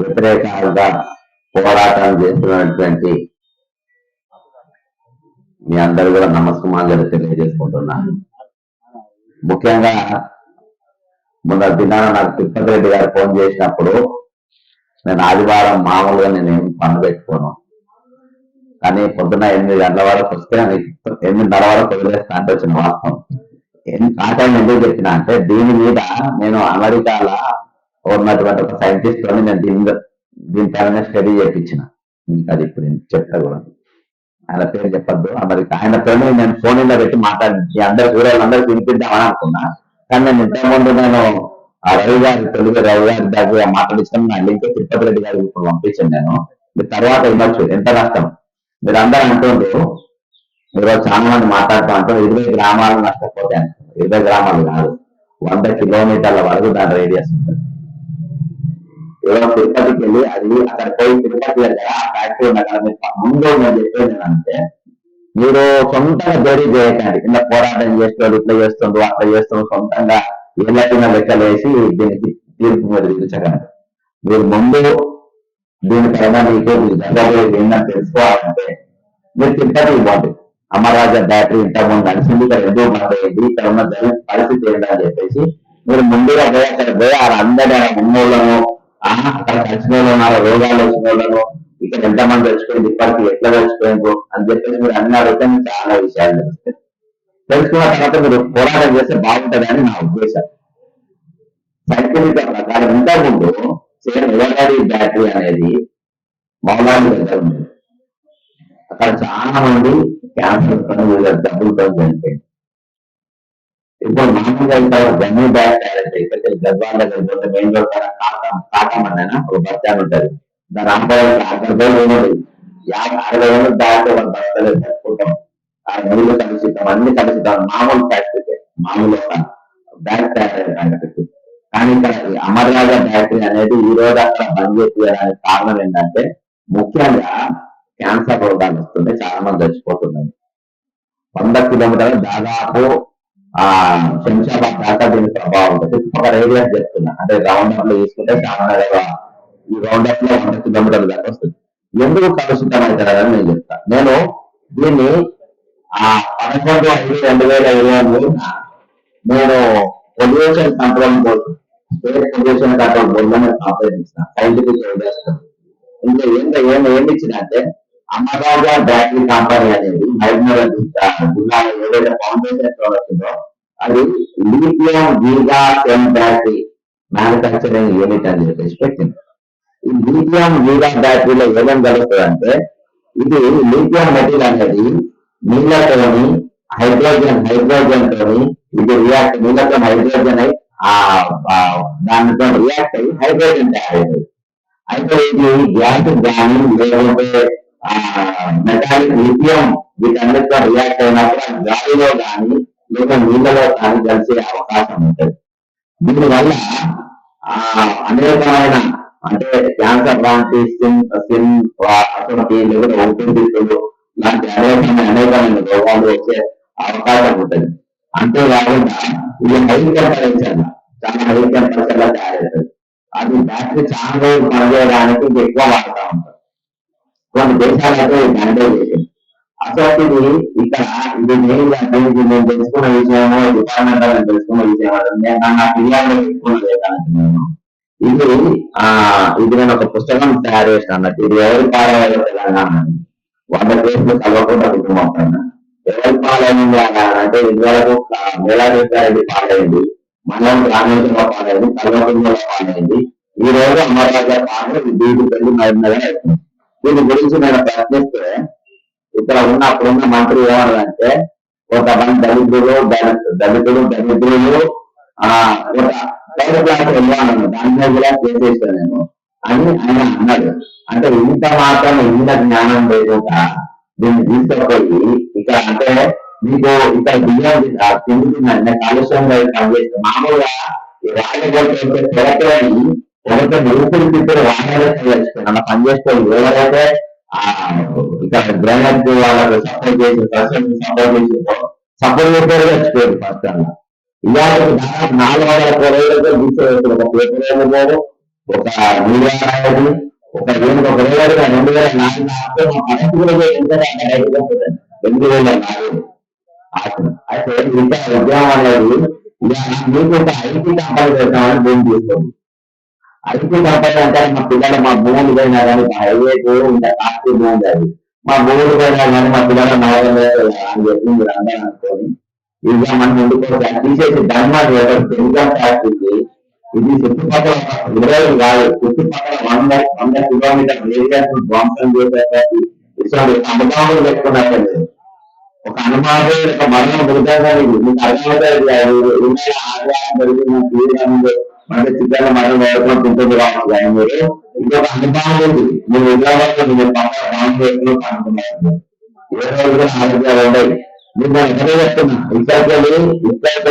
వ్యతిరేకంగా పోరాటం చేస్తున్నటువంటి మీ అందరూ కూడా నమస్కారాలు తెలియజేసుకుంటున్నాను ముఖ్యంగా మొన్న దినాన నాకు తిరుపతి రెడ్డి గారు ఫోన్ చేసినప్పుడు నేను ఆదివారం మామూలుగా నేను ఏం పనులు పెట్టుకోను. కానీ పొద్దున ఎనిమిది గంటల వరకు వస్తే ఎనిమిదిన్నర వరకు వదిలేస్తా అంటే వచ్చిన వాస్తవం. కాటం ఎందుకు చెప్పిన అంటే దీని మీద నేను అమెరికాలో ఉన్నటువంటి ఒక సైంటిస్ట్ అని నేను దీని మీద- దీనిపైన స్టడీ చేయించిన మీకు అది ఇప్పుడు నేను చెప్తా కూడా. ఆయన పేరు చెప్పొద్దు. అమెరికా ఆయనతో నేను ఫోన్లో పెట్టి మాట్లాడి అందరు సూర్యులందరూ వినిపిద్దామని అనుకున్నా. కానీ నేను ఇంతకుముందు నేను ఆ రవి గారి తెలుగు రవి గారి దగ్గర మాట్లాడించాను నా లింక్ తిరుపతి రెడ్డి గారికి ఇప్పుడు పంపించాను నేను. మీరు తర్వాత ఇవ్వచ్చు ఎంత నష్టం మీరు అందరూ అంటుండ్రు. ఈరోజు చాలా మంది మాట్లాడుతూ అంటారు ఇరవై గ్రామాలు నష్టపోతాయి ఇరవై గ్రామాలు కాదు. వంద కిలోమీటర్ల వరకు దాని రేడియస్ ఉంటుంది. ఏదో తిరుపతికి వెళ్ళి అది అక్కడ పోయి తిరుపతి కదా ఆ ఫ్యాక్టరీ ఉంది అక్కడ మీరు ముందు నేను చెప్పేది అంటే మీరు సొంతంగా దోరీ చేయకండి కింద పోరాటం చేస్తారు ఇట్లా చేస్తుండ్రు అట్లా చేస్తుండ్రు సొంతంగా ఏళ్ళకిన లెక్కలు వేసి దీనికి తీర్పు మీరు పిలిచకండి మీరు ముందు దీనిపైన మీకు జరగబోయేది ఏంటని తెలుసుకోవాలంటే మీరు తిరుపతి ఇవ్వండి అమరాజ బ్యాటరీ ఇంత ముందు నడిచింది ఇక్కడ ఎందుకు మాట్లాడింది ఇక్కడ ఉన్న పరిస్థితి ఏంటని చెప్పేసి మీరు ముందుగా పోయి అక్కడ పోయి ఆ అందరి ఉన్నోళ్ళను అక్కడ కలిసిన వాళ్ళు ఉన్నారు రోగాలు వచ్చిన వాళ్ళను ఇక్కడ ఎంతమంది వచ్చిపోయింది ఇప్పటికి ఎట్లా వచ్చిపోయింది అని చెప్పేసి మీరు అన్ని అడిగితే చాలా విషయాలు తెలుస్తాయి. తెలుసుకున్న తర్వాత మీరు పోరాటం చేస్తే బాగుంటుందని నా ఉద్దేశం. సైంటిఫిక్ ప్రకారం ఇంతకుముందు సేమ్ ఎవరి బ్యాటరీ అనేది మౌలాలి దగ్గర ఉంది. అక్కడ చాలా మంది క్యాన్సర్తో వివిధ చనిపోయింది ఇప్పుడు మామూలుగా ఇక్కడ జమ్ము బ్యాగ్ తయారైతే ఇక్కడ గద్వాల దగ్గర పోతే మెయిన్ రోడ్ పైన కాటం కాటం అన్న ఒక బస్ స్టాండ్ ఉంటుంది దాని అమ్మాయి అక్కడ పోయి యాభై అరవై రోజులు దాంట్లో వాళ్ళు బస్తలు పెట్టుకుంటాం ఆ నీళ్ళు కలుషితం అన్ని కలుషితం మామూలు ఫ్యాక్టరీ మామూలు బ్యాగ్ తయారైతే కానీ ఇక్కడ ఈ అమర్రాజా బ్యాటరీ అనేది ఈ రోజు అక్కడ బంద్ చేసేయడానికి కారణం ఏంటంటే ముఖ్యంగా క్యాన్సర్ రోగాలు వస్తుంటే చాలా మంది చచ్చిపోతున్నాయి వంద కిలోమీటర్లు దాదాపు ఆ శంషాబాద్ దాకా దీని ప్రభావం ఒక రేడియస్ చెప్తున్నా. అంటే రౌండ్ అప్లో తీసుకుంటే చాలా ఈ రౌండ్ అప్లో వంద కిలోమీటర్ల దాకా వస్తుంది. ఎందుకు కలుషితం అవుతారని నేను చెప్తా. నేను దీన్ని ఆ పదకొండు ఐదు రెండు వేల ఇరవై మూడున నేను pollution control board state pollution control board నేను ఆపరేట్ ఇస్తాను సైంటిఫిక్ ఇంకా ఏంటో ఏమి ఏమి ఇచ్చిందంటే అమరాజా బ్యాటరీ కంపెనీ అనేది హైదరాబాద్ జిల్లాలో ఏదైతే ఫౌండేషన్ వచ్చిందో అది lithium giga cell battery manufacturing unit అని చెప్పేసి పెట్టింది. ఈ లిథియం గీగా బ్యాటరీలో ఏమేమి జరుగుతుంది అంటే ఇది లిథియం మెటీరియల్ అనేది నీళ్ళతోని హైడ్రోజన్ హైడ్రోజన్ తోని ఇది రియాక్ట్ నీళ్ళతో హైడ్రోజన్ అయి ఆ దానితో రియాక్ట్ అయ్యి హైడ్రోజన్ తయారైంది. అయితే ఇది గ్యాస్ కానీ లేకుంటే మెటాలిక్ లిథియం వీటన్నిటితో రియాక్ట్ అయినప్పుడు గాలిలో కానీ లేదా నీళ్ళలో కానీ కలిసే అవకాశం ఉంటుంది. దీనివల్ల అనేకమైన అంటే క్యాన్సర్ లాంటి స్కిన్ స్కిన్ అటువంటి లేదా ఊపిరితిత్తులు లాంటి అనేకమైన అనేకమైన రోగాలు వచ్చే అవకాశం ఉంటుంది. అంతేకాకుండా ఇది హై టెంపరేచర్ చాలా హై టెంపరేచర్లో తయారవుతుంది. అది బ్యాటరీ చాలా రోజులు పనిచేయడానికి ఎక్కువ వాడుతూ ఉంటారు. కొన్ని దేశాలైతే బ్యాండేజ్ చేసింది అసలు ఇక్కడ ఇది మెయిన్ దీనికి నేను తెలుసుకున్న విషయము డిపార్ట్మెంట్ నేను తెలుసుకున్న విషయం నేను నా ఫిర్యాదు తెలుసుకున్న ఇది ఆ ఇది నేను ఒక పుస్తకం తయారు చేసిన అన్నట్టు ఇది ఎవరి పాలయ్యో తెలంగాణ వంద కేసులు కలవకుండా కుటుంబం పైన ఎవరి పాలైంది అంటే ఇదివరకు మేళారెడ్డి పాలైంది. మనం రామేశ్వర పాలైంది కల్వకుంట్ల పాలైంది. ఈ రోజు అమరావతి పాలన దీనికి పెళ్ళి మరిన్నగా అవుతుంది దీని గురించి నేను ప్రశ్నిస్తే ఇక్కడ ఉన్న అప్పుడున్న మంత్రి ఏమన్నారంటే కొంతమంది దళితులు దళిత- దళితులు దళితులు ఆ ఒక థర్డ్ క్లాస్ వెళ్ళాను దాని కూడా చేసేసాను నేను. అని ఆయన అన్నాడు. అంటే ఇంత మాత్రం ఇంత జ్ఞానం లేదు దీన్ని తీసుకుపోయి ఇక్కడ అంటే మీకు ఇక్కడ బియ్యం తింటున్నాను కాలుష్యం మామూలుగా ఈ రాజగోడ తెరకని తెరక ఊపిరి ఇద్దరు వాహనాలు చేయొచ్చు పనిచేస్తే ఎవరైతే ఇక్కడ గ్రానైట్ వాళ్ళకు సపోర్ట్ చేసి ప్రజలకు సపోర్ట్ చేసి సపోర్ట్ చేసేది చచ్చిపోయింది ఫస్ట్ అలా ఇవాళ నాలుగు వందల కోట్లతో తీసేస్తారు ఒక పేపర్ పోరు ఒక మీడియా అనేది ఒక రెండు ఒక వేల రెండు వేల నాలుగు రెండు వేల నాలుగు అయితే ఇంకా ఉద్యమం అనేది ఇలా మీకు ఒక ఐటీ కంపెనీ పెడతామని దీన్ని తీసుకోండి ఐటీ కంపెనీ అంటే మా పిల్లలు మా భూములు పోయినా కానీ హైవే ఇంకా కాస్ట్ భూమి అది. మా భూములు పోయినా కానీ మా పిల్లలు నవరం అని చెప్పి మీరు అందరూ అనుకోని ఇక మనం ముందుకు తీసేసి ధర్మాలు ఇన్కమ్ ట్యాక్స్ ఇది చుట్టుపక్కల ఇరవై కాదు చుట్టుపక్కల వంద వంద కిలోమీటర్ ఏరియాస్ ధ్వంసం చేసేసరికి ఇటువంటి అనుభవాలు పెట్టుకున్నట్లేదు ఒక అనుమానం ఒక మరణం దొరుకుతుంది మీకు అర్థమవుతుంది. ఆదాయం పెరిగింది తీయడం అంటే చిత్రాల మనం వేయడం ఉంటుంది కాబట్టి మీరు ఇంకొక అనుభవం ఉంది మీరు ఉద్యోగంలో మీరు పక్కన రామ్ ఏ రోజు ఆరోగ్యాలు ఉండవు మీరు నేను ఎక్కడే చెప్తున్నా ఇక్కడికి వెళ్ళి చుట్టుపక్కల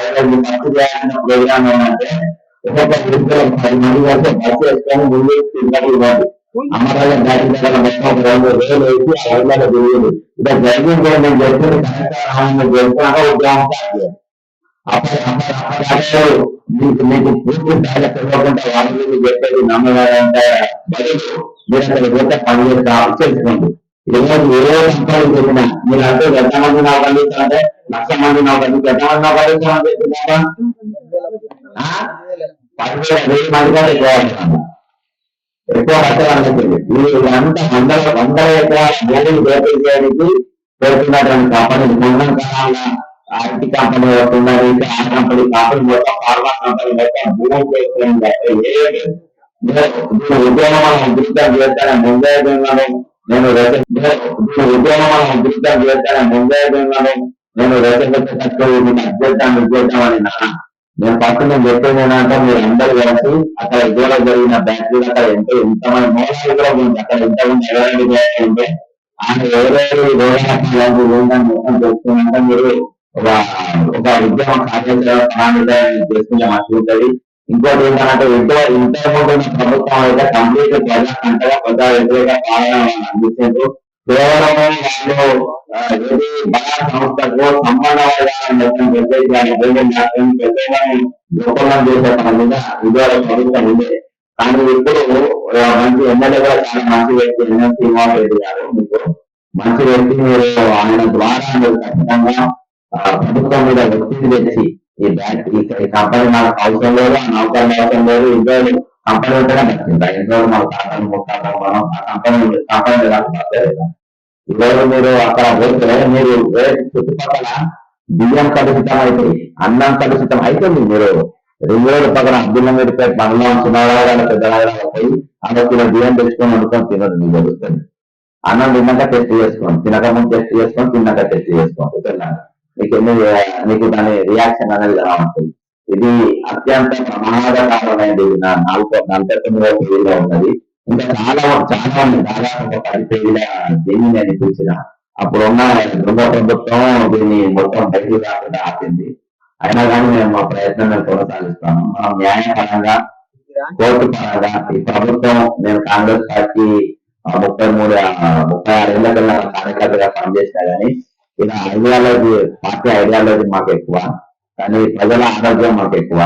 ఐదు చేయాలన్న ప్రోగ్రామ్ ఏంటంటే ఒక్కొక్క పది మంది వరకు బస్సు వేసుకొని ముందు ఇబ్బంది ఇవ్వాలి అమ్మకాల దాటి మొత్తం ఒక రెండు వేలు వేసి ఇక జరిగింది నేను చెప్పింది చెప్తున్నాక ఉద్యోగం స్టార్ట్ చేయాలి మీకు మీకు పూర్తి స్థాయిలో తెలియకుండా వాళ్ళు వీళ్ళు చెప్పేది నమ్మగారంటే బదులు మీరు అక్కడ పోతే పని చేసి చేసుకోండి. ఈరోజు ఏ సంపాదన చెప్పినా మీరు అంటే ఎంత మంది నాకు పండిస్తారంటే లక్ష మంది నాకు పండిస్తారు ఎంత మంది నాకు పండిస్తామని చెప్తున్నారా పదివేల వెయ్యి మంది కూడా ఎక్కువ ఎక్కువ కష్టాలు మీరు ఇదంతా వందల వందల ఎకరాల భూమిని దోపిడీ చేయడానికి పెడుతున్నటువంటి కంపెనీ మొన్నం కాలాల ఐటీ కంపెనీ వస్తున్నారు ఇంకా ఆ కంపెనీ కాకుండా మొత్తం ఫార్మా కంపెనీ మొత్తం భూమి చేస్తుంది అంటే ఏ దీని ఉద్యోగం మనం అదృష్టం ముందే ఉన్నాను నేను దీని ఉద్యోగం ముందే ఉన్నాను నేను ఉద్యోగం అని నేను నేను ఏంటంటే మీరు అందరూ కలిసి అక్కడ ఇటీవల జరిగిన బ్యాంకులు అక్కడ ఎంత ఎంతమంది మోసాలు కూడా ఉంది అక్కడ ఎవరైనా ఉందని మొత్తం తెలుసుకున్నాక మీరు ఒక ఒక ఉద్యమ కార్యాచరణ ప్రణాళిక చేసుకునే మంచి ఉంటుంది. ఇంకోటి ఏంటంటే ఇంట్లో ఇంతకుముందు ఉన్న ప్రభుత్వం అయితే కంప్లీట్ ప్రజాకంటగా ప్రజా వ్యతిరేక పాలన అందించారు కేవలం వాళ్ళు ఏది బడా సంస్థకు సంబంధం మొత్తం చేసే పని మీద ఇవాళ ప్రభుత్వం ఉంది. కానీ ఇప్పుడు మంచి ఎమ్మెల్యేగా చాలా మంచి వ్యక్తి ఎన్ఎస్ శ్రీనివాస్ రెడ్డి గారు. మీకు మంచి వ్యక్తి మీరు ఆయన ద్వారా మీరు ఖచ్చితంగా ప్రభుత్వం మీద ఒత్తిడి తెచ్చి ఈ బ్యాంక్ ఈ కంపెనీ మాకు అవసరం లేదు ఆ నౌకర్లు అవసరం లేదు ఇద్దరు కంపెనీ ఉంటేనే నచ్చింది ఇంట్లో మాకు తాతలు ముట్టాలు మనం ఆ కంపెనీ కంపెనీ రాకపోతే ఈరోజు మీరు అక్కడ పోతే మీరు చుట్టుపక్కల బియ్యం కలుషితం అయితే అన్నం కలుషితం అయితే మీరు రెండు పక్కన అబ్దుల్లా మీద పనులు చిన్నవాళ్ళ పెద్దవాళ్ళ పోయి అక్కడ కిలో బియ్యం తెచ్చుకొని వండుకొని తినడం మీకు తెలుస్తుంది అన్నం తిన్నాక టెస్ట్ చేసుకోండి. తినక ముందు టెస్ట్ చేసుకోండి తిన్నాక టెస్ట్ చేసుకోండి. ఓకేనా? మీకు మీకు దాని రియాక్షన్ అనేది ఎలా ఉంటుంది? ఇది అత్యంత ప్రమాదకరమైనది. నాలుగో నలభై తొమ్మిదవ పేజీలో ఉన్నది. ఇంకా చాలా చాలా దాదాపు పది పేజీల దీన్ని నేను చూసిన. అప్పుడు ఉన్న రెండో ప్రభుత్వం దీన్ని మొత్తం బయటికి రాకుండా ఆపింది. అయినా కానీ మేము మా ప్రయత్నం కొనసాగిస్తాము మనం న్యాయపరంగా కోర్టు పరంగా ఈ ప్రభుత్వం నేను కాంగ్రెస్ పార్టీ ముప్పై మూడు ముప్పై ఆరు ఏళ్ళ కన్నా కార్యకర్తగా పనిచేసినా కానీ ఇలా ఐడియాలజీ పార్టీ ఐడియాలజీ మాకు ఎక్కువ కానీ ప్రజల ఆరోగ్యం మాకు ఎక్కువ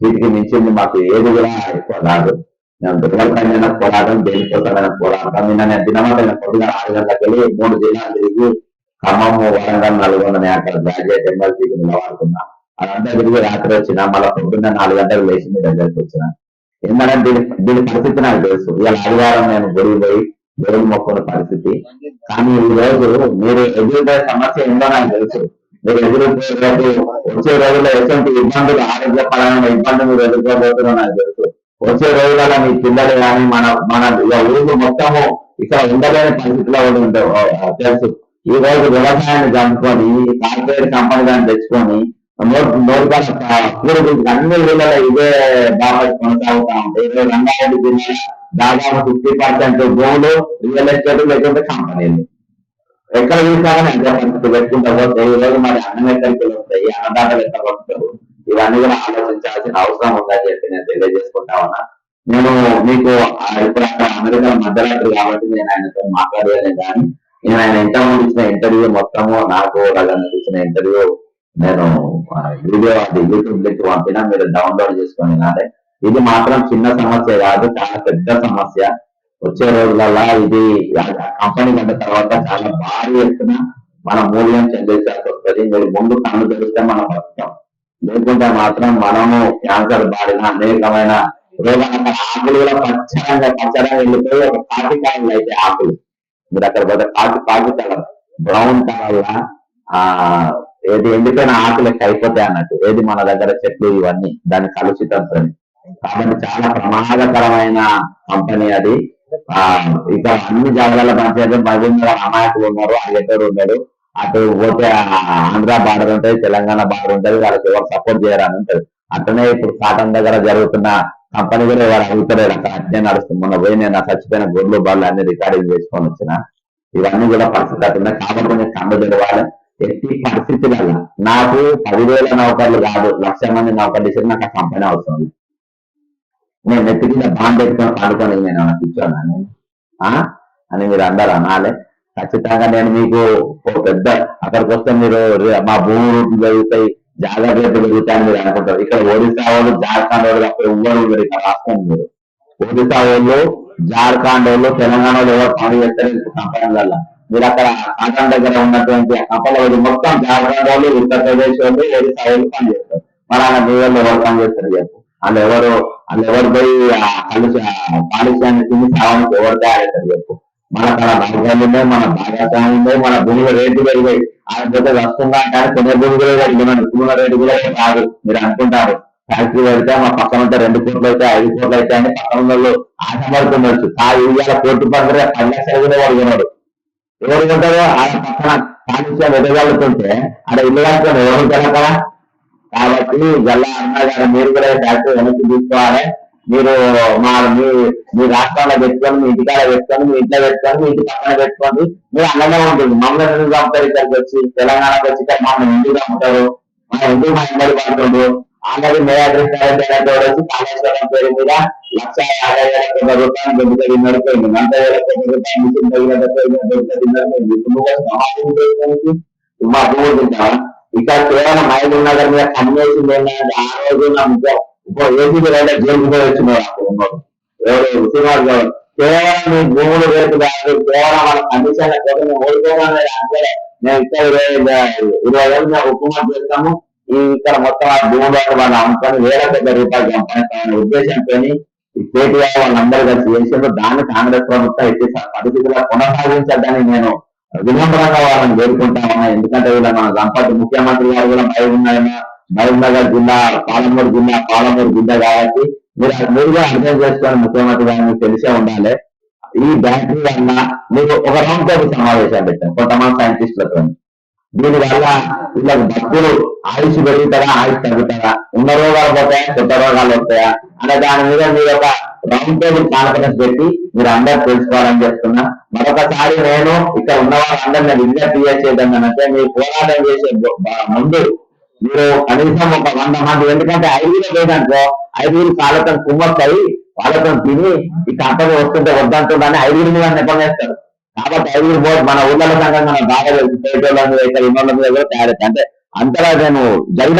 వీటికి మించింది మాకు ఏది కూడా ఎక్కువ కాదు నేను దుర్వర్గమైన పోరాటం దేనికోసమైన పోరాటం నిన్న నేను దినమంతా పొద్దున ఆరు గంటలకు వెళ్ళి మూడు జిల్లాలు తిరిగి ఖమ్మం వరంగల్ నల్గొండ నేను అక్కడ గ్రాడ్యుయేట్ ఎమ్మెల్సీకి నిలబడుతున్నా అదంతా తిరిగి రాత్రి వచ్చిన మళ్ళీ పొద్దున్న నాలుగు గంటలకు లేచి మీ దగ్గరికి వచ్చిన ఏంటంటే దీని దీని పరిస్థితి నాకు తెలుసు ఇవాళ ఆదివారం నేను గుడి పోయి దేవుని మొక్కున్న పరిస్థితి. కానీ ఈ రోజు మీరు ఎదురుపడే సమస్య ఏందో నాకు తెలుసు. మీరు ఎదురుపోయే వచ్చే రోజుల్లో ఎటువంటి ఇబ్బందులు ఆరోగ్యపరమైన ఇబ్బందులు మీరు ఎదుర్కోబోతున్నారో నాకు తెలుసు. వచ్చే రోజులలో మీ పిల్లలు కానీ మన మన ఊరు మొత్తము ఇక్కడ ఉండలేని పరిస్థితిలో కూడా తెలుసు. ఈ రోజు వ్యవసాయాన్ని చంపుకొని కార్పొరేట్ కంపెనీ దాన్ని తెచ్చుకొని నోట్ నోట్ అన్ని ఊళ్ళలో ఇదే బాగా కొనసాగుతా ఉంటాయి ఇరవై రంగారెడ్డి జిల్లా దాదాపు ఫిఫ్టీ పర్సెంట్ భూములు రియల్ ఎస్టేట్ లేకుంటే కంపెనీలు ఎక్కడ చూసామని ఎంత అంతే పరిస్థితి పెట్టుకుంటా పోతే ఈ రోజు మరి అన్నం ఎక్కడికి వస్తాయి అన్నదాతలు ఎంత వస్తారు ఇవన్నీ కూడా ఆలోచించాల్సిన అవసరం ఉందని చెప్పి నేను తెలియజేసుకుంటా ఉన్నా. నేను మీకు ఇప్పుడు అక్కడ అమెరికా మధ్యరాత్రి కాబట్టి నేను ఆయనతో మాట్లాడలేదు కానీ నేను ఆయన ఇంతకుముందు ఇచ్చిన ఇంటర్వ్యూ మొత్తము నాకు వాళ్ళకి ఇచ్చిన ఇంటర్వ్యూ నేను వీడియో అది యూట్యూబ్ లింక్ పంపినా మీరు డౌన్లోడ్ చేసుకొని నాదే ఇది మాత్రం చిన్న సమస్య కాదు చాలా పెద్ద సమస్య. వచ్చే రోజులలో ఇది కంపెనీ పడ్డ తర్వాత చాలా భారీ ఎత్తున మన మూల్యం చెల్లించాల్సి వస్తుంది. మీరు ముందు కన్ను తెరిస్తే మనం బతుకుతాం లేకుంటే మాత్రం మనము క్యాన్సర్ బారిన అనేకమైన రోగాల ఆకులు కూడా పచ్చగా వెళ్ళిపోయి ఒక కాకి కాయలు అయితే ఆకులు. మీరు అక్కడ పోతే కాకి కాకి కలర్ బ్రౌన్ కలర్ ఆ ఏది ఎండిపోయిన ఆకులకి అయిపోతాయి అన్నట్టు. ఏది మన దగ్గర చెట్లు ఇవన్నీ దాని కలుషితంతో కాబట్టి చాలా ప్రమాదకరమైన కంపెనీ అది. ఇక అన్ని జాగాల పనిచేయడం మహేంద్ర అమాయకులు ఉన్నారు ఆ ఉన్నాడు. అటు పోతే ఆంధ్ర బార్డర్ ఉంటది తెలంగాణ బార్డర్ ఉంటది వాళ్ళకి ఎవరు సపోర్ట్ చేయరని ఉంటది. అట్లనే ఇప్పుడు కాటన్ దగ్గర జరుగుతున్న కంపెనీ కూడా ఎవరు అడుగుతలేరు. అక్కడ అట్లే నడుస్తుంది. మొన్న పోయి నేను చచ్చిపోయిన గొడ్లు బాళ్ళు అన్ని రికార్డింగ్ చేసుకొని వచ్చిన. ఇవన్నీ కూడా పరిస్థితి అట్లున్నాయి కాబట్టి నేను కండు తెలవాలి ఎట్టి పరిస్థితులలో నాకు పదివేల నౌకర్లు కాదు లక్ష మంది నౌకర్లు ఇచ్చి నాకు ఆ కంపెనీ అవసరం లేదు. నేను నెత్తి కింద బాండ్ పెట్టుకొని పండుకొని నేను ఏమైనా కూర్చోనా నేను? అని మీరు అందరు అనాలి. ఖచ్చితంగా నేను మీకు ఒక పెద్ద అక్కడికి వస్తే మీరు మా భూమి రూట్లు పెరుగుతాయి జాగ్రత్త రేట్లు పెరుగుతాయని మీరు అనుకుంటారు. ఇక్కడ ఒడిశా వాళ్ళు జార్ఖండ్ వాళ్ళు అక్కడ ఎవ్వరు మీరు ఇక్కడ రాష్ట్రం మీరు. ఒడిశా వాళ్ళు జార్ఖండ్ వాళ్ళు తెలంగాణ వాళ్ళు ఎవరు పని చేస్తారు ఈ కంపెనీలలో మీరు అక్కడ కాటన్ దగ్గర ఉన్నటువంటి ఆ కంపెనీ మొత్తం జార్ఖండ్ వాళ్ళు ఉత్తరప్రదేశ్ వాళ్ళు ఒడిశా వాళ్ళు పని చేస్తారు. మరి అలా మీ వాళ్ళు ఎవరు పని చేస్తారు చెప్పు వాళ్ళు ఎవరు వాళ్ళు ఎవరు పోయి కలిసి కలుష కాలుష్యాన్ని తిని సావానికి ఎవరు తయారవుతారు చెప్పు. మన అక్కడ నౌకర్లు ఉన్నాయి మన భాగస్వామి ఉన్నాయి మన భూముల రేటు పెరిగాయి. ఆయన పోతే వస్తుందా కానీ కొన్ని భూమి కూడా పెరిగినాడు భూముల రేటు కూడా కాదు మీరు అనుకుంటారు. ఫ్యాక్టరీ పెడితే మా పక్కన ఉంటే రెండు కోట్లు అయితే ఐదు కోట్లు అయితే అని పక్కన వాళ్ళు ఆశపడుతుండొచ్చు. ఆ ఇవాళ కోటి పక్కన పది లక్షలు కూడా పడుకున్నాడు ఎవరు ఉంటారో ఆయన పక్కన కాలుష్యం ఎదగలుగుతుంటే అక్కడ ఇల్లు కట్టుకొని ఎవరు కదా కాబట్టి గల్లా అన్నా గారు మీరు కూడా ఈ వెనక్కి తీసుకోవాలి. మీరు మా మీ మీ రాష్ట్రాల్లో పెట్టుకొని మీ ఇంటికాడ పెట్టుకొని మీ ఇంట్లో పెట్టుకొని మీ ఇంటి పక్కన పెట్టుకోండి. మీరు అన్నమే ఉంటుంది. మమ్మల్ని ఎందుకు చంపుతారు ఇక్కడికి వచ్చి? తెలంగాణకు వచ్చి మమ్మల్ని ఎందుకు చంపుతారు? మన ఎందుకు మా ఇమ్మడి పడుతుండ్రు ఆల్రెడీ మేయాగ్రెస్టారెంట్ అయినట్టు వచ్చి కాళేశ్వరం పేరు మీద లక్ష యాభై వేల కోట్ల రూపాయలు దొరుకుతుంది నడిపోయింది నలభై వేల కోట్ల రూపాయలు మిషన్ తగిన దొరుకుతుంది నడిపోయింది మా భూమి తింటావా ఇక్కడ కేవలం మహబూబ్ నగర్ మీద కన్నేసింది ఏంటంటే ఆ రోజు నాకు ముఖ్య ఏసీ రైతే జైలుకు పోయి ఎవరు శ్రీనివాస్ కేవలం మీ భూములు రేటు కాదు కేవలం మన కండిషన్ కోసం మేము ఓడిపోవాలనే అంటే మేము ఇక్కడ ఇరవై ఇరవై ఏళ్ళు మేము ఉపమానం చేస్తాము. ఇక్కడ మొత్తం ఆ భూములు వాళ్ళు అమ్ముకొని వేల పెద్ద రూపాయలు సంపాదిస్తామనే ఉద్దేశంతో కేటీఆర్ వాళ్ళందరూ కలిసి చేసారు దాన్ని కాంగ్రెస్ ప్రభుత్వం ఎట్టి పరిస్థితిలో కొనసాగించద్దని నేను వినమ్రంగా వాళ్ళని వేడుకుంటా ఎందుకంటే వీళ్ళ మన సంపత్తి ముఖ్యమంత్రి గారు కూడా మహబూబ్నగర్ మహబూబ్నగర్ జిల్లా పాలమూరు జిల్లా పాలమూరు జిల్లా కాబట్టి మీరు మీరుగా అర్థం చేసుకొని ముఖ్యమంత్రి గారిని తెలిసే ఉండాలి. ఈ బ్యాంకింగ్ వల్ల మీరు ఒక రౌండ్ టేబుల్ సమావేశాలు పెట్టాం కొంతమంది సైంటిస్టులతో దీని వల్ల వీళ్ళకి భక్తులు ఆయుష్ పెరుగుతారా ఆయుష్ తగ్గుతారా? ఉన్న రోగాలు పోతాయా కొత్త రోగాలు వస్తాయా? అనే దాని మీద మీరు ఒక రౌండ్ టేబుల్ కాన్ఫరెన్స్ పెట్టి మీరు అందరు తెలుసుకోవాలని చెప్తున్నా. మరొకసారి నేను ఇక్కడ ఉన్న వాళ్ళందరూ నేను విజ్ఞప్తి చేసేది ఏంటంటే మీరు పోరాటం చేసే ముందు మీరు కనీసం ఒక వంద మంది ఎందుకంటే ఐదుగురు లేదనుకో ఐదుగురు కాళ్ళతో కుమ్మక్కయి వాళ్ళతో తిని ఈ కంపెనీ వస్తుంటే వద్దంటుందని ఐదుగురు మీద నిపంగేస్తారు కాబట్టి ఐదుగురు బోర్డు మన ఊళ్ళ సంఘం మన బాగా తెలుసు పేటోళ్ళ మీద ఇక్కడ ఇన్నోళ్ళ మీద కూడా తయారు అంటే అంతలా నేను జరిగిన